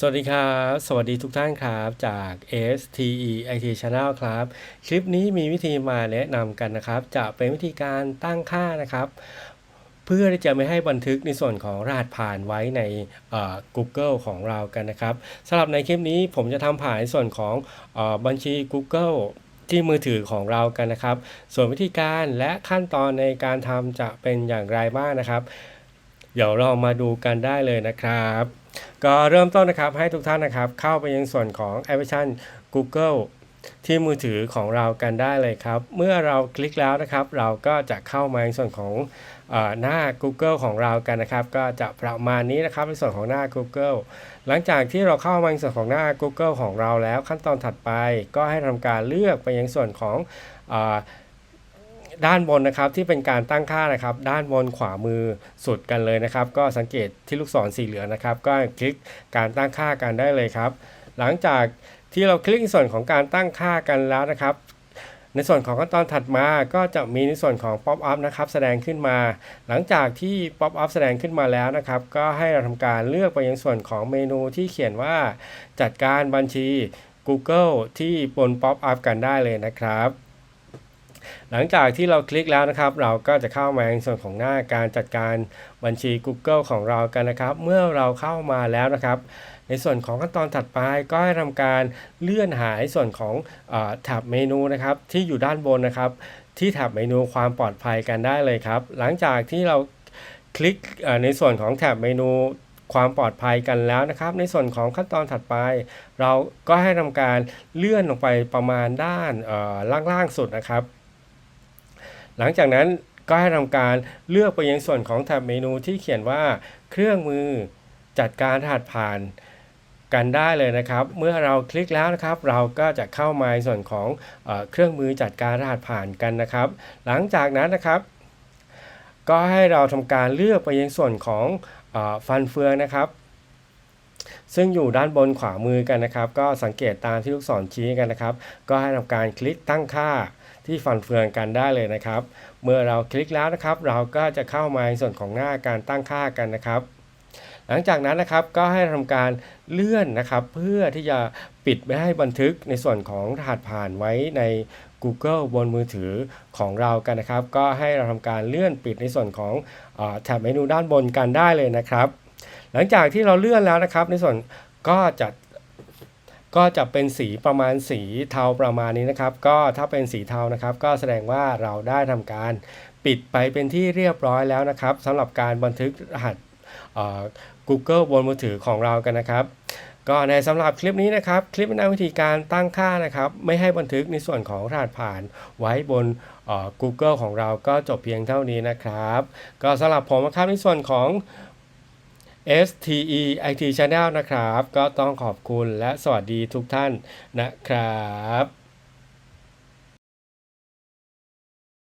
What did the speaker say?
สวัสดีครับ สวัสดีทุกท่านครับจาก STE IT Channel ครับ คลิปนี้มีวิธีมาแนะนำกันนะครับ จะเป็นวิธีการตั้งค่านะครับ เพื่อที่จะไม่ให้บันทึกในส่วนของรหัสผ่านไว้ในเอ่อ Google ของเรากันนะครับสำหรับในคลิปนี้ผมจะทำผ่านในส่วนของเออบัญชี Google ที่มือถือของเรากันนะครับ ส่วนวิธีการและขั้นตอนในการทำจะเป็นอย่างไรบ้างนะครับ เดี๋ยวเรามาดูกันได้เลยนะครับ ก็เริ่มต้นนะครับให้ทุกท่านนะครับ เข้าไปยังส่วนของแอปพลิเคชัน Google ที่มือถือของเรากันได้เลยครับ เมื่อเราคลิกแล้วนะครับ เราก็จะเข้ามาในส่วนของอหน้า Google ของเรากันนะครับ ก็จะประมาณนี้นะครับในส่วนของหน้า Google หลังจากที่เราเข้ามาในส่วนของหน้า Google ของเราแล้วขั้นตอนถัดไป ก็ให้ทำการเลือกไปยังส่วนของ ด้านบนนะครับที่เป็นการตั้งค่านะครับ ด้านบนขวามือสุดกันเลยนะครับ ก็สังเกตที่ลูกศรสีเหลืองนะครับ ก็คลิกการตั้งค่ากันได้เลยครับ หลังจากที่เราคลิกในส่วนของการตั้งค่ากันแล้วนะครับในส่วนของขั้นตอนถัดมาก็จะมีในส่วนของ Pop up นะครับแสดงขึ้นมา หลังจากที่ Pop up แสดงขึ้นมาแล้วนะครับ ก็ให้เราทำการเลือกไปยังส่วนของเมนูที่เขียนว่าจัดการบัญชี Google ที่บน Pop up กันได้เลยนะครับ หลังจากที่เราคลิกแล้วนะครับ เราก็จะเข้ามาในส่วนของหน้าการจัดการบัญชี Google ของเรากันนะครับ เมื่อเราเข้ามาแล้วนะครับในส่วนของขั้นตอนถัดไปก็ให้ทำการเลื่อนหาในส่วนของแท็บเมนูนะครับที่อยู่ด้านบนนะครับ ที่แท็บเมนูความปลอดภัยกันได้เลยครับ หลังจากที่เราคลิกในส่วนของแท็บเมนูความปลอดภัยกันแล้วนะครับ ในส่วนของขั้นตอนถัดไป เราก็ให้ทำการเลื่อนลงไปประมาณด้านล่างๆสุดนะครับ หลังจากนั้นก็ให้ทำการเลือกไปยังส่วนของแท็บเมนูที่เขียนว่าเครื่องมือจัดการรหัสผ่านกันได้เลยนะครับ เมื่อเราคลิกแล้วนะครับ เราก็จะเข้ามาในส่วนของเอเครื่องมือจัดการรหัสผ่านกันนะครับ หลังจากนั้นนะครับ ก็ให้เราทำการเลือกไปยังส่วนของอฟันเฟืองนะครับ ซึ่งอยู่ด้านบนขวามือกันนะครับ ก็สังเกตตามที่ลูกศรชี้กันนะครับ ก็ให้ทำการคลิกตั้งค่าที่ฟันเฟืองกันได้เลยนะครับ เมื่อเราคลิกแล้วนะครับ เราก็จะเข้ามาในส่วนของหน้าการตั้งค่ากันนะครับ หลังจากนั้นนะครับก็ให้ทำการเลื่อนนะครับ เพื่อที่จะปิดไม่ให้บันทึกในส่วนของรหัสผ่านไว้ใน Google บนมือถือของเรากันนะครับ ก็ให้เราทำการเลื่อนปิดในส่วนของอแถบเมนูด้านบนกันได้เลยนะครับ หลังจากที่เราเลื่อนแล้วนะครับ ในส่วนก็จะก็จะเป็นสีประมาณสีเทาประมาณนี้นะครับ ก็ถ้าเป็นสีเทานะครับ ก็แสดงว่าเราได้ทำการปิดไปเป็นที่เรียบร้อยแล้วนะครับสำหรับการบันทึกรหัส Google บนมือถือของเรากันนะครับ ก็ในสำหรับคลิปนี้นะครับ คลิปแนะวิธีการตั้งค่านะครับ ไม่ให้บันทึกในส่วนของรหัสผ่านไว้บน Google ของเราก็จบเพียงเท่านี้นะครับ ก็สำหรับผมนะครับในส่วนของ STE IT Channel นะครับ ก็ต้องขอบคุณและสวัสดีทุกท่านนะครับ